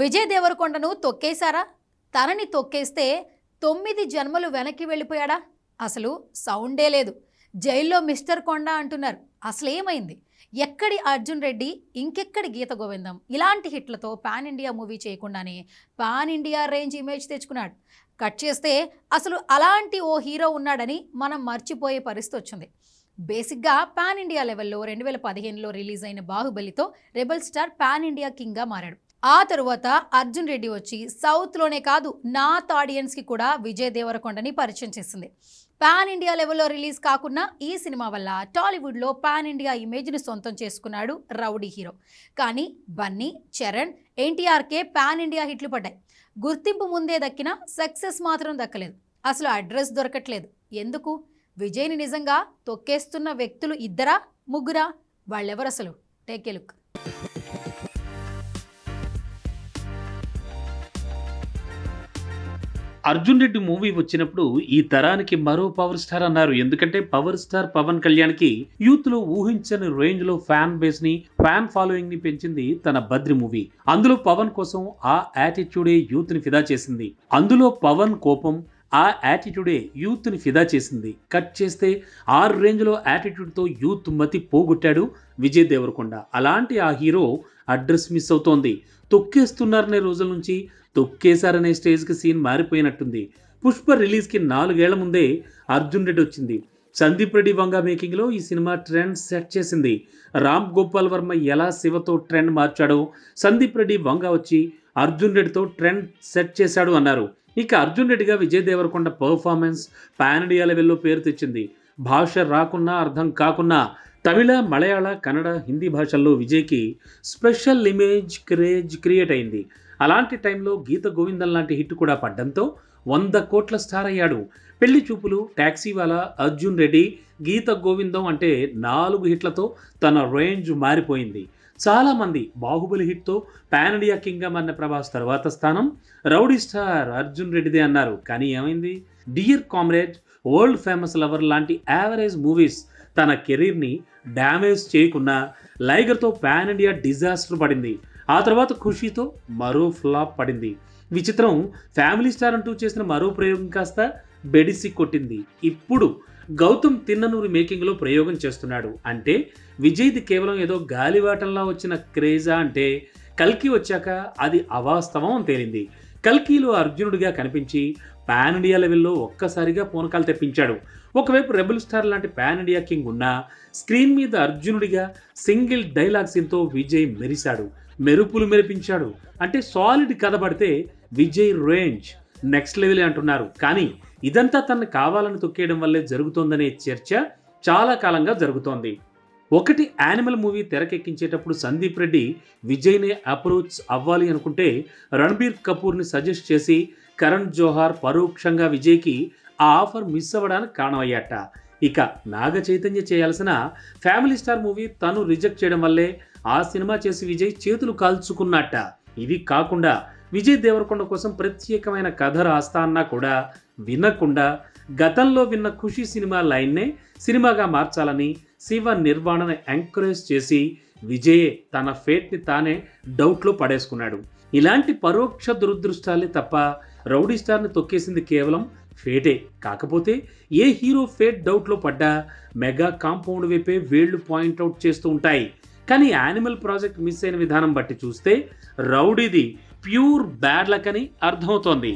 విజయ్ దేవరకొండను తొక్కేశారా? తనని తొక్కేస్తే తొమ్మిది జన్మలు వెనక్కి వెళ్ళిపోయాడా? అసలు సౌండే లేదు. జైల్లో మిస్టర్ కొండ అంటున్నారు. అసలేమైంది? ఎక్కడి అర్జున్ రెడ్డి ఇంకెక్కడి గీత గోవిందం? ఇలాంటి హిట్లతో పాన్ ఇండియా మూవీ చేయకుండానే పాన్ ఇండియా రేంజ్ ఇమేజ్ తెచ్చుకున్నాడు. కట్ చేస్తే అసలు అలాంటి ఓ హీరో ఉన్నాడని మనం మర్చిపోయే పరిస్థితి వచ్చింది. బేసిక్గా పాన్ ఇండియా లెవెల్లో రెండు వేల పదిహేనులో రిలీజ్ అయిన బాహుబలితో రెబల్ స్టార్ పాన్ ఇండియా కింగ్గా మారాడు. ఆ తరువాత అర్జున్ రెడ్డి వచ్చి సౌత్లోనే కాదు నార్త్ ఆడియన్స్కి కూడా విజయ్ దేవరకొండని పరిచయం చేసింది. పాన్ ఇండియా లెవెల్లో రిలీజ్ కాకుండా ఈ సినిమా వల్ల టాలీవుడ్లో పాన్ ఇండియా ఇమేజ్ని సొంతం చేసుకున్నాడు రౌడీ హీరో. కానీ బన్నీ చరణ్ ఎన్టీఆర్కే పాన్ ఇండియా హిట్లు పడ్డాయి. గుర్తింపు ముందే దక్కిన సక్సెస్ మాత్రం దక్కలేదు. అసలు అడ్రస్ దొరకట్లేదు. ఎందుకు? విజయ్ని నిజంగా తొక్కేస్తున్న వ్యక్తులు ఇద్దరా? ముగ్గురా? వాళ్ళెవరు అసలు take look Arjun Reddy movie వచ్చినప్పుడు ఈ తరానికి మరో పవర్ స్టార్ అన్నారు. ఎందుకంటే పవర్ స్టార్ పవన్ కళ్యాణ్కి యూత్లో ఊహించని రేంజ్లో ఫ్యాన్ బేస్ని ఫ్యాన్ ఫాలోయింగ్ని పెంచింది తన బద్రి మూవీ. అందులో పవన్ కోసం ఆ యాటిట్యూడే యూత్ని ఫిదా చేసింది. అందులో పవన్ కోపం ఆ యాటిట్యూడే యూత్ని ఫిదా చేసింది. కట్ చేస్తే ఆరు రేంజ్లో యాటిట్యూడ్తో యూత్ మతి పోగొట్టాడు విజయ్ దేవరకొండ. అలాంటి ఆ హీరో అడ్రస్ మిస్ అవుతోంది. తొక్కేస్తున్నారనే రోజుల నుంచి తొక్కేశారనే స్టేజ్కి సీన్ మారిపోయినట్టుంది. పుష్ప రిలీజ్కి నాలుగేళ్ళ ముందే అర్జున్ రెడ్డి వచ్చింది. సందీప్ రెడ్డి వంగ మేకింగ్లో ఈ సినిమా ట్రెండ్ సెట్ చేసింది. రామ్ గోపాల్ వర్మ ఎలా శివతో ట్రెండ్ మార్చాడో సందీప్ రెడ్డి వంగ వచ్చి అర్జున్ రెడ్డితో ట్రెండ్ సెట్ చేశాడు అన్నారు. ఇక Arjun రెడ్డిగా Vijay Deverakonda performance pan India లెవెల్లో పేరు తెచ్చింది. భాష రాకున్నా అర్థం కాకున్నా తమిళ మలయాళ కన్నడ హిందీ భాషల్లో విజయ్కి స్పెషల్ ఇమేజ్ క్రేజ్ క్రియేట్ అయింది. అలాంటి టైంలో గీత గోవిందం లాంటి హిట్ కూడా పడ్డంతో వంద కోట్ల స్టార్ అయ్యాడు. పెళ్ళి చూపులు ట్యాక్సీవాలా అర్జున్ రెడ్డి గీత గోవిందం అంటే నాలుగు హిట్లతో తన రేంజ్ మారిపోయింది. చాలామంది బాహుబలి హిట్తో పాన్ ఇండియా కింగ్గా మారిన ప్రభాస్ తర్వాత స్థానం రౌడీ స్టార్ అర్జున్ రెడ్డిదే అన్నారు. కానీ ఏమైంది? Dear comrade world famous lover లాంటి యావరేజ్ మూవీస్ తన కెరీర్ని డ్యామేజ్ చేయకుండా లైగర్తో పాన్ ఇండియా డిజాస్టర్ పడింది. ఆ తర్వాత ఖుషీతో మరో ఫ్లాప్ పడింది. విచిత్రం ఫ్యామిలీ స్టార్ అంటూ చేసిన మరో ప్రయోగం కాస్త బెడిసి కొట్టింది. ఇప్పుడు గౌతమ్ తిన్ననూరి మేకింగ్లో ప్రయోగం చేస్తున్నాడు. అంటే విజయ్ది కేవలం ఏదో గాలివాటంలా వచ్చిన క్రేజా అంటే కల్కి వచ్చాక అది అవాస్తవం తేలింది. కల్కిలో అర్జునుడిగా కనిపించి పాన్ ఇండియా లెవెల్లో ఒక్కసారిగా పూనకాలు తెప్పించాడు. ఒకవైపు రెబల్ స్టార్ లాంటి పాన్ ఇండియా కింగ్ ఉన్నా స్క్రీన్ మీద అర్జునుడిగా సింగిల్ డైలాగ్ సీన్తో విజయ్ మెరిశాడు. మెరుపులు మెరిపించాడు. అంటే సాలిడ్ కథ పడితే విజయ్ రేంజ్. నెక్స్ట్ లెవెల్ అంటున్నారు. కానీ ఇదంతా తనను కావాలని తొక్కేయడం వల్లే జరుగుతోందనే చర్చ చాలా కాలంగా జరుగుతోంది. ఒకటి యానిమల్ మూవీ తెరకెక్కించేటప్పుడు సందీప్ రెడ్డి విజయ్నే అప్రోచ్ అవ్వాలి అనుకుంటే రణబీర్ కపూర్ని సజెస్ట్ చేసి కరణ్ జోహార్ పరోక్షంగా విజయ్కి ఆ ఆఫర్ మిస్ అవ్వడానికి కారణమయ్యాట. ఇక నాగ చైతన్య చేయాల్సిన ఫ్యామిలీ స్టార్ మూవీ తను రిజెక్ట్ చేయడం వల్లే ఆ సినిమా చేసి విజయ్ చేతులు కాల్చుకున్నట్ట ఇది కాకుండా విజయ్ దేవరకొండ కోసం ప్రత్యేకమైన కథ రాస్తా అన్నా కూడా వినకుండా గతంలో విన్న ఖుషి సినిమా లైన్నే సినిమాగా మార్చాలని శివ నిర్వాణను ఎంకరేజ్ చేసి విజయ్ తన ఫేట్ని తానే డౌట్లో పడేసుకున్నాడు. ఇలాంటి పరోక్ష దురదృష్టాలే తప్ప రౌడీ స్టార్ని తొక్కేసింది కేవలం ఫేటే. కాకపోతే ఏ హీరో ఫేట్ డౌట్లో పడ్డా మెగా కాంపౌండ్ వైపే వేళ్ళు పాయింట్అవుట్ చేస్తూ ఉంటాయి. కానీ యానిమల్ ప్రాజెక్ట్ మిస్ అయిన విధానం బట్టి చూస్తే రౌడీది ప్యూర్ బ్యాడ్ లక్ అని అర్థమవుతోంది.